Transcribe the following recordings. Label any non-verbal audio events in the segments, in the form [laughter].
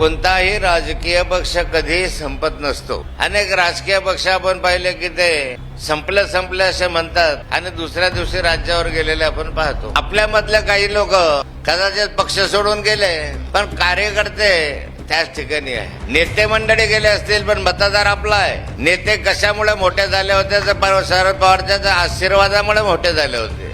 कोणताही राजकीय पक्ष कधीही संपत नसतो. अनेक राजकीय पक्ष आपण पाहिले की ते संपलं संपलं असे म्हणतात आणि दुसऱ्या दिवशी राज्यावर गेलेले आपण पाहतो. आपल्यामधले काही लोक कदाचित पक्ष सोडून गेले पण कार्यकर्ते त्याच ठिकाणी आहे. नेते मंडळी गेले असतील पण मतदार आपला आहे. नेते कशामुळे मोठे झाले होते? तर शरद पवारच्या आशीर्वादामुळे मोठे झाले होते.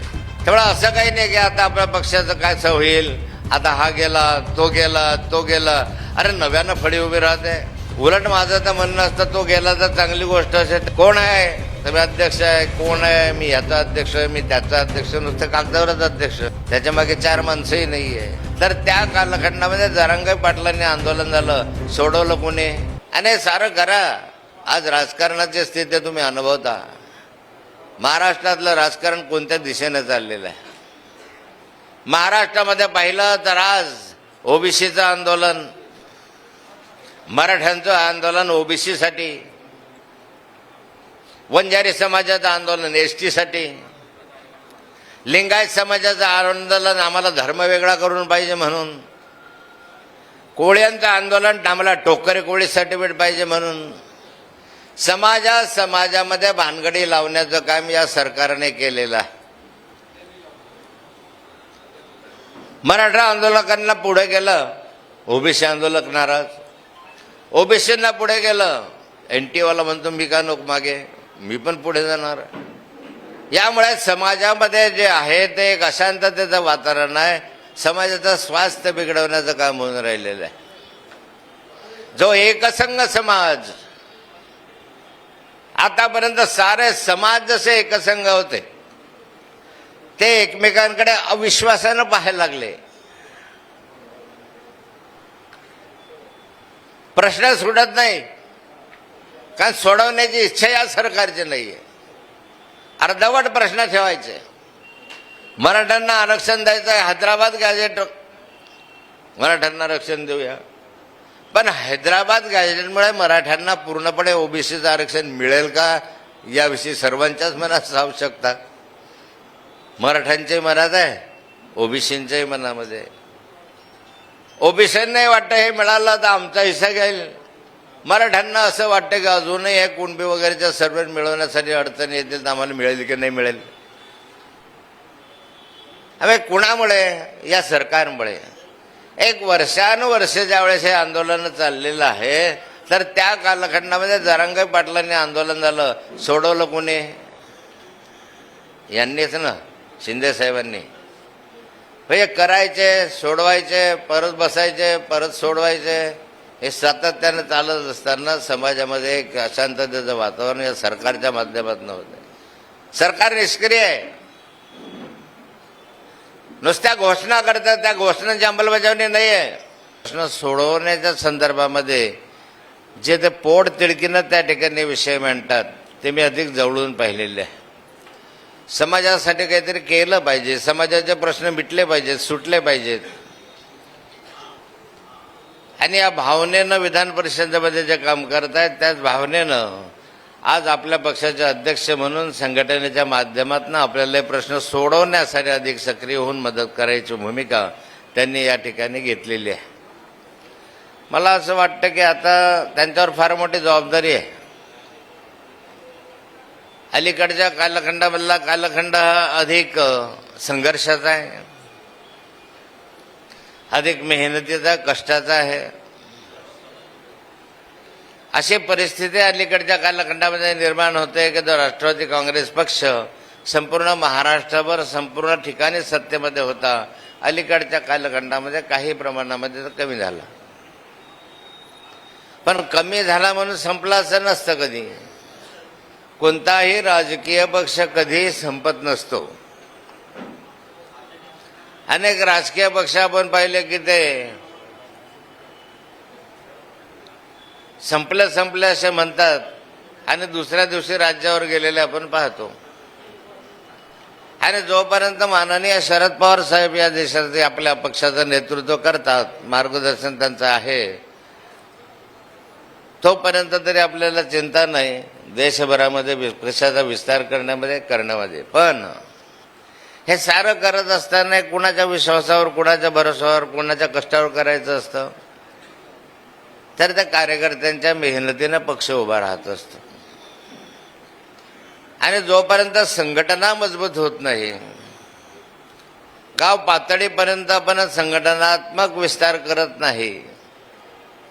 तेवढं असं काही नाही की आता आपल्या पक्षाचं काय होईल आता हा गेला तो गेला तो गेला. अरे नव्यानं फळी उभी राहते. उलट माझं तर म्हणणं असतं तो गेला तर चांगली गोष्ट असेल. कोण आहे? तुम्ही अध्यक्ष आहे कोण आहे? मी याचा अध्यक्ष आहे मी त्याचा अध्यक्ष नुसतं कागदावरच अध्यक्ष त्याच्यामागे चार माणसंही नाही आहे तर त्या कालखंडामध्ये जरांगाई पाटलांनी आंदोलन झालं. सोडवलं कोणी? आणि सारं करा. आज राजकारणाची स्थिती तुम्ही अनुभवता. महाराष्ट्रातलं राजकारण कोणत्या दिशेने चाललेलं आहे? महाराष्ट्रामध्ये पाहिलं तर आज ओबीसीचं आंदोलन मराठ्यांचं आंदोलन ओबीसीसाठी वंजारी समाजाचं आंदोलन एस टीसाठी लिंगायत समाजाचं आंदोलन आम्हाला धर्म वेगळा करून पाहिजे म्हणून कोळ्यांचं आंदोलन आम्हाला टोकरे कोळी सर्टिफिकेट पाहिजे म्हणून समाजा समाजामध्ये भानगडी लावण्याचं काम या सरकारने केलेलं आहे. मराठा आंदोलकांना पुढे गेलं ओबीसी आंदोलक नाराज. ओबीसींना पुढे गेलं. एन टीवाला म्हणतो मी का नको मागे? मी पण पुढे जाणार. यामुळे समाजामध्ये जे आहे ते एक अशांततेचं वातावरण आहे. समाजाचं स्वास्थ्य बिघडवण्याचं काम होऊन राहिलेलं आहे. जो एकसंघ समाज आतापर्यंत सारे समाज जसे एकसंघ होते ते एकमेकांकडे अविश्वासानं पाहायला लागले. प्रश्न सुटत नाही. कारण सोडवण्याची इच्छा या सरकारची नाही आहे अर्धवट प्रश्न ठेवायचे. मराठ्यांना आरक्षण द्यायचं आहे हैदराबाद गॅजेट मराठ्यांना आरक्षण देऊया. पण हैदराबाद गॅजेटमुळे मराठ्यांना पूर्णपणे ओबीसीचं आरक्षण मिळेल का? याविषयी सर्वांच्याच मनात आवश्यकता मराठ्यांच्याही मनात आहे ओबीसींच्याही मनामध्ये. ओबीसींनाही वाटतं हे मिळालं तर आमचा हिस्सा घेईल. मराठ्यांना असं वाटतं की अजूनही हे कुणबी वगैरेच्या सर्व मिळवण्यासाठी अडचणी येतील तर आम्हाला मिळेल की नाही मिळेल. हवे कुणामुळे? या सरकारमुळे. एक वर्षानुवर्ष ज्यावेळेस हे आंदोलन चाललेलं आहे तर त्या कालखंडामध्ये जरांगाई पाटलांनी आंदोलन झालं. सोडवलं कोणी? यांनीच ना शिंदे साहेबांनी. हे करायचे सोडवायचे परत बसायचे परत सोडवायचे हे सातत्यानं चालत असताना समाजामध्ये एक अशांततेचं वातावरण या सरकारच्या माध्यमातून होतं सरकार निष्क्रिय आहे. नुसत्या घोषणा करतात त्या घोषणांची अंमलबजावणी नाही आहे. प्रश्न सोडवण्याच्या संदर्भामध्ये जे ते पोट तिडकीनं त्या ठिकाणी विषय म्हणतात ते मी अधिक जवळून पाहिलेले आहे. समाजासाठी काहीतरी केलं पाहिजे. समाजाचे प्रश्न मिटले पाहिजेत सुटले पाहिजेत. आणि या भावनेनं विधान परिषदेमध्ये जे काम करतायत त्याच भावनेनं आज आपल्या पक्षाचे अध्यक्ष म्हणून संघटनेच्या माध्यमातून आपल्याला हे प्रश्न सोडवण्यासाठी अधिक सक्रिय होऊन मदत करायची भूमिका त्यांनी या ठिकाणी घेतलेली आहे. मला असं वाटतं की आता त्यांच्यावर फार मोठी जबाबदारी आहे. अलीकडच्या कालखंडामधला कालखंड हा अधिक संघर्षाचा आहे. अधिक मेहनतीचा कष्टाचा आहे. अशी परिस्थिती अलीकडच्या कालखंडामध्ये निर्माण होते की जो राष्ट्रवादी काँग्रेस पक्ष संपूर्ण महाराष्ट्रभर संपूर्ण ठिकाणी सत्तेमध्ये होता अलीकडच्या कालखंडामध्ये काही प्रमाणामध्ये तर कमी झाला. पण कमी झाला म्हणून संपला असं नसतं कधी. कोणताही राजकीय पक्ष कधीही संपत नसतो. अनेक राजकीय पक्ष आपण पाहिले की ते संपलं संपलं असे म्हणतात आणि दुसऱ्या दिवशी राज्यावर गेलेले आपण पाहतो. आणि जोपर्यंत माननीय शरद पवार साहेब या देशाचे आपल्या पक्षाचं नेतृत्व करतात मार्गदर्शन त्यांचं आहे तोपर्यंत तरी आपल्याला चिंता नाही. देशभरामध्ये वि- विस्तार करण्यामध्ये करण्यामध्ये पण हे सारं करत असताना कुणाच्या विश्वासावर कुणाच्या भरोशावर कुणाच्या कष्टावर करायचं असतं? तर त्या कार्यकर्त्यांच्या मेहनतीनं पक्ष उभा राहत असतो. आणि जोपर्यंत संघटना मजबूत होत नाही गाव पातळीपर्यंत आपण संघटनात्मक विस्तार करत नाही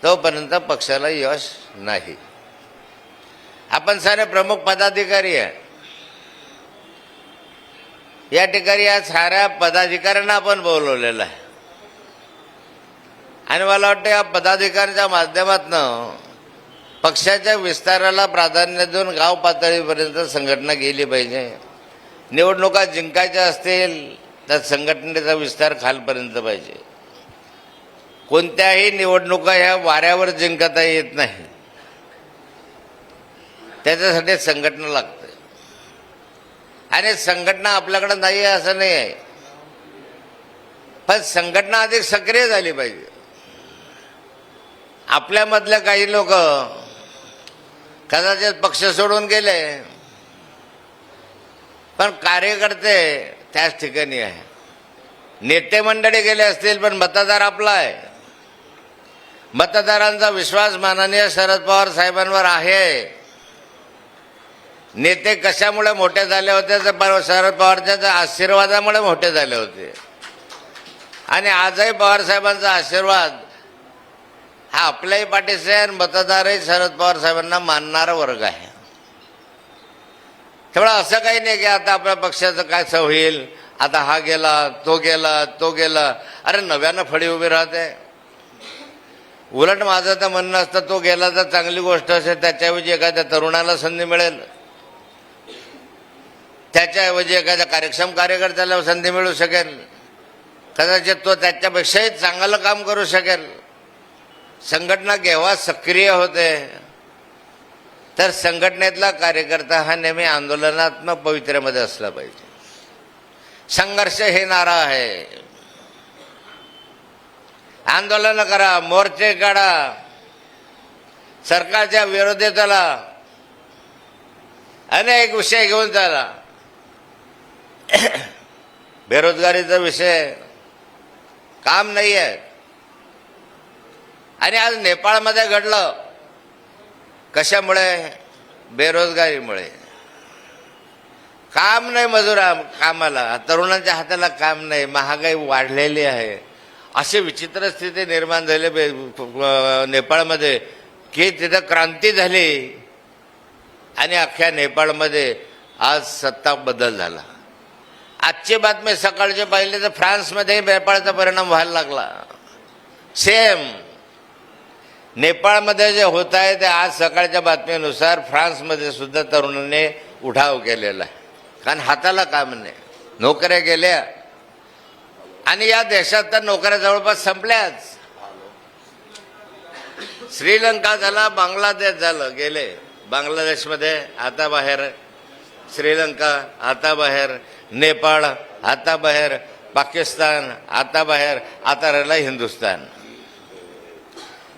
तोपर्यंत पक्षाला यश नाही. आपण सारे प्रमुख पदाधिकारी आहे. या ठिकाणी या साऱ्या पदाधिकाऱ्यांना आपण बोलवलेलं आहे. आणि मला वाटतं या पदाधिकाऱ्यांच्या माध्यमातून पक्षाच्या विस्ताराला प्राधान्य देऊन गाव पातळीपर्यंत संघटना गेली पाहिजे. निवडणुका जिंकायच्या असतील तर संघटनेचा विस्तार खालपर्यंत पाहिजे. कोणत्याही निवडणुका ह्या वाऱ्यावर जिंकता येत नाही. त्याच्यासाठी संघटना लागते. आणि संघटना आपल्याकडे नाही आहे असं नाही आहे. पण संघटना अधिक सक्रिय झाली पाहिजे. आपल्यामधल्या काही लोक कदाचित पक्ष सोडून गेले पण कार्यकर्ते त्याच ठिकाणी आहे. नेते मंडळी गेले असतील पण मतदार आपला आहे. मतदारांचा विश्वास माननीय शरद पवार साहेबांवर आहे. नेते कशामुळे मोठे झाले होते? तर पर- शरद पवारच्या आशीर्वादामुळे मोठे झाले होते. आणि आजही पवार साहेबांचा आशीर्वाद हा आपल्याही पाठीशी आहे आणि मतदारही शरद पवार साहेबांना मानणारा वर्ग आहे. तेवढं असं काही नाही की आता आपल्या पक्षाचं काय सव होईल. आता हा गेला तो गेला तो गेला. अरे नव्यानं फळी उभी राहते. उलट माझं तर म्हणणं असतं तो गेला तर चांगली गोष्ट असेल त्याच्याऐवजी एखाद्या तरुणाला संधी मिळेल. त्याच्याऐवजी एखाद्या कार्यक्षम कार्यकर्त्याला संधी मिळू शकेल. कदाचित तो त्याच्यापेक्षाही चांगलं काम करू शकेल. संघटना केव्हा सक्रिय होते? तर संघटनेतला कार्यकर्ता हा नेहमी आंदोलनात्मक पवित्र्यामध्ये असला पाहिजे. संघर्ष हे नारा आहे. आंदोलन करा मोर्चे काढा. सरकारच्या विरोधात चला. अनेक विषय घेऊन चला. [clears throat] बेरोजगारीचा विषय काम नाही आहे आणि आज नेपाळमध्ये घडलं. कशामुळे? बेरोजगारीमुळे. काम नाही मजुरा कामाला. तरुणांच्या हाताला काम नाही. महागाई वाढलेली आहे. अशी विचित्र स्थिती निर्माण झाली बे- नेपाळमध्ये की तिथं क्रांती झाली. आणि अख्ख्या नेपाळमध्ये आज सत्ता बदल झाला. आजची बातमी सकाळची पाहिली तर फ्रान्समध्ये नेपाळचा परिणाम व्हायला लागला. सेम. नेपाळमध्ये जे होत आहे ते आज सकाळच्या बातमीनुसार फ्रान्समध्ये सुद्धा तरुणांनी उठाव केलेला आहे. कारण हाताला काम नाही. नोकऱ्या गेल्या आणि या देशात तर नोकऱ्या जवळपास संपल्याच. श्रीलंका झाला बांगलादेश झालं गेले. बांगलादेशमध्ये आता बाहेर श्रीलंका आता बाहेर नेपाळ आता बाहेर पाकिस्तान आता बाहेर आता राहिला हिंदुस्तान.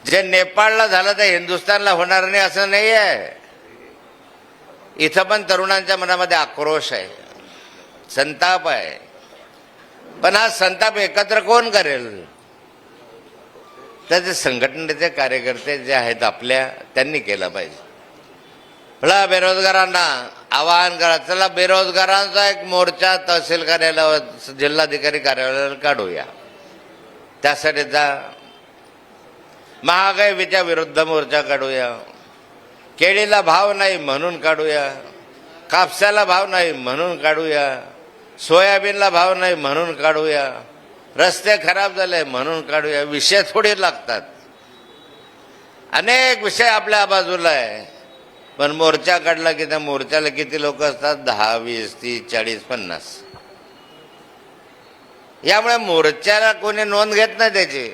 जे नेपाळला झालं ते हिंदुस्थानला होणार नाही असं नाही आहे. इथं पण तरुणांच्या मनामध्ये आक्रोश आहे. संताप आहे. पण हा संताप एकत्र कोण करेल? तर संघटनेचे कार्यकर्ते जे आहेत आपल्या त्यांनी केलं पाहिजे. मला बेरोजगारांना आवाहन करा. चला बेरोजगारांचा एक मोर्चा तहसील कार्यालयावर जिल्हाधिकारी कार्यालयावर काढूया. त्यासाठी जा. महागाईच्या विरुद्ध मोर्चा काढूया. केळीला भाव नाही म्हणून काढूया. कापसाला भाव नाही म्हणून काढूया. सोयाबीनला भाव नाही म्हणून काढूया. रस्ते खराब झाले म्हणून काढूया. विषय थोडे लागतात. अनेक विषय आपल्या बाजूला आहे. पण मोर्चा काढला की त्या मोर्चाला किती लोक असतात? दहा वीस तीस चाळीस पन्नास. यामुळे मोर्चाला कोणी नोंद घेत नाही त्याची.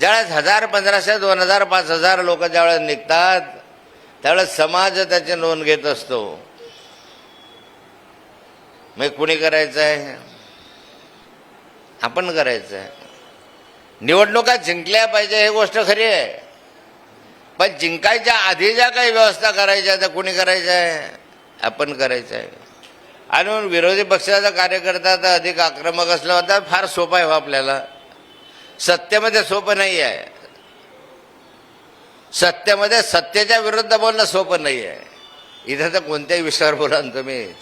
ज्यावेळेस हजार पंधराशे दोन हजार पाच हजार लोक ज्यावेळेस निघतात त्यावेळेस समाज त्याची नोंद घेत असतो. मग कुणी करायचं आहे आपण करायचं आहे निवडणुका जिंकल्या पाहिजे हे गोष्ट खरी आहे. पण जिंकायच्या आधी ज्या काही व्यवस्था करायच्या त्या कुणी करायच्या आहे? आपण करायचं आहे. आणि म्हणून विरोधी पक्षाचा कार्यकर्ता तर अधिक आक्रमक असला होता फार सोपा आहे हो आपल्याला. सत्तेमध्ये सोपं नाही आहे. सत्तेमध्ये सत्तेच्या विरुद्ध बोलणं सोपं नाही आहे. इथं तर कोणत्याही विषयावर बोला तुम्ही.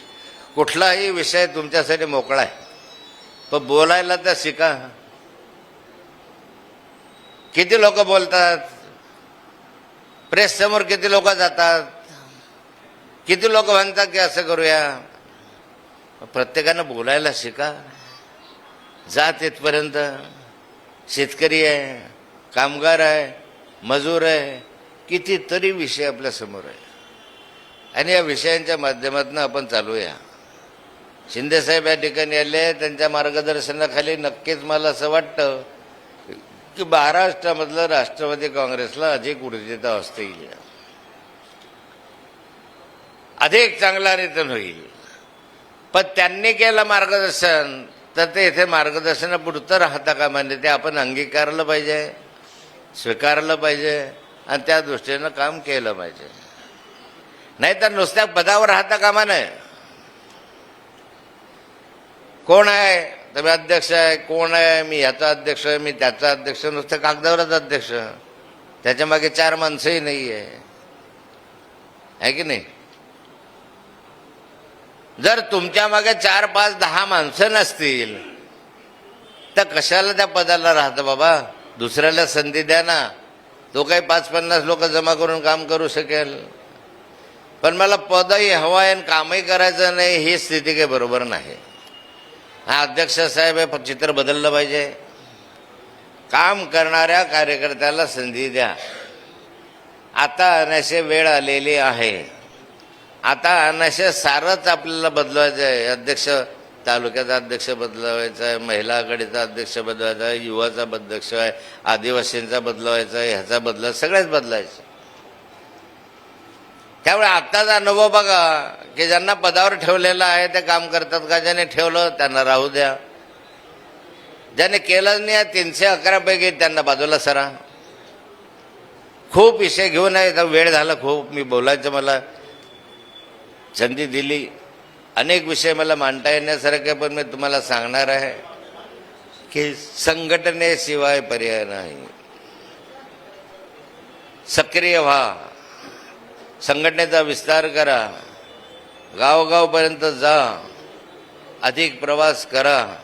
कुठलाही विषय तुमच्यासाठी मोकळा आहे. पण बोलायला तर शिका. किती लोक बोलतात? प्रेस समोर किती लोक जातात? किती लोक म्हणतात की असं करूया? प्रत्येकानं बोलायला शिका. जा तिथपर्यंत. शेतकरी आहे कामगार आहे मजूर आहे. कितीतरी विषय आपल्यासमोर आहे. आणि या विषयांच्या माध्यमातून आपण चालूया. शिंदेसाहेब या ठिकाणी आले त्यांच्या मार्गदर्शनाखाली नक्कीच मला असं वाटतं की महाराष्ट्रामधलं राष्ट्रवादी काँग्रेसला अधिक ऊर्जिता असता येईल. अधिक चांगला रिटर्न होईल. पण त्यांनी केलं मार्गदर्शन तर ते इथे मार्गदर्शनापुरतं राहता कामा नये. ते आपण अंगीकारलं पाहिजे स्वीकारलं पाहिजे आणि त्या दृष्टीनं काम केलं पाहिजे. नाहीतर नुसत्या पदावर राहता कामा नये. कोण आहे? तुम्ही अध्यक्ष आहे कोण आहे? मी ह्याचा अध्यक्ष आहे मी त्याचा अध्यक्ष नुसतं कागदावरच अध्यक्ष. त्याच्यामागे चार माणसंही नाही आहे आहे की नाही? जर तुमच्या मागे चार पाच दहा माणसं नसतील तर कशाला त्या पदाला राहतं बाबा? दुसऱ्याला संधी द्या ना. तो काही पाच पन्नास लोक जमा करून काम करू शकेल. पण मला पदही हवं आहे आणि कामही करायचं नाही ही स्थिती काही बरोबर नाही. हा अध्यक्ष साहेब हे चित्र बदललं पाहिजे. काम करणाऱ्या कार्यकर्त्याला संधी द्या. आता अनाशे वेळ आलेली आहे. आता अनाशे सारंच आपल्याला बदलवायचं आहे. अध्यक्ष तालुक्याचा अध्यक्ष बदलवायचा आहे महिला आघाडीचा अध्यक्ष बदलायचा आहे युवाचा अध्यक्ष आहे आदिवासींचा बदलवायचा आहे ह्याचा बदला सगळ्याच बदलायचं. त्यामुळे आत्ताचा अनुभव बघा की ज्यांना पदावर ठेवलेलं आहे ते काम करतात का? ज्याने ठेवलं त्यांना राहू द्या. ज्याने केलं नाही तीनशे अकरापैकी त्यांना बाजूला सरा. खूप विषय घेऊन आहे तर वेळ झाला खूप. मी बोलायचं मला संधी दिली. अनेक विषय मला मांडता येण्यासारखे पण मी तुम्हाला सांगणार आहे की संघटनेशिवाय पर्याय नाही. सक्रिय व्हा. संघटनेचा विस्तार करा. गावगावपर्यंत जा. अधिक प्रवास करा.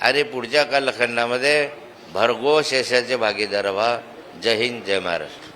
आणि पुढच्या कालखंडामध्ये भरघोष यशाचे भागीदार व्हा. जय हिंद जय महाराष्ट्र.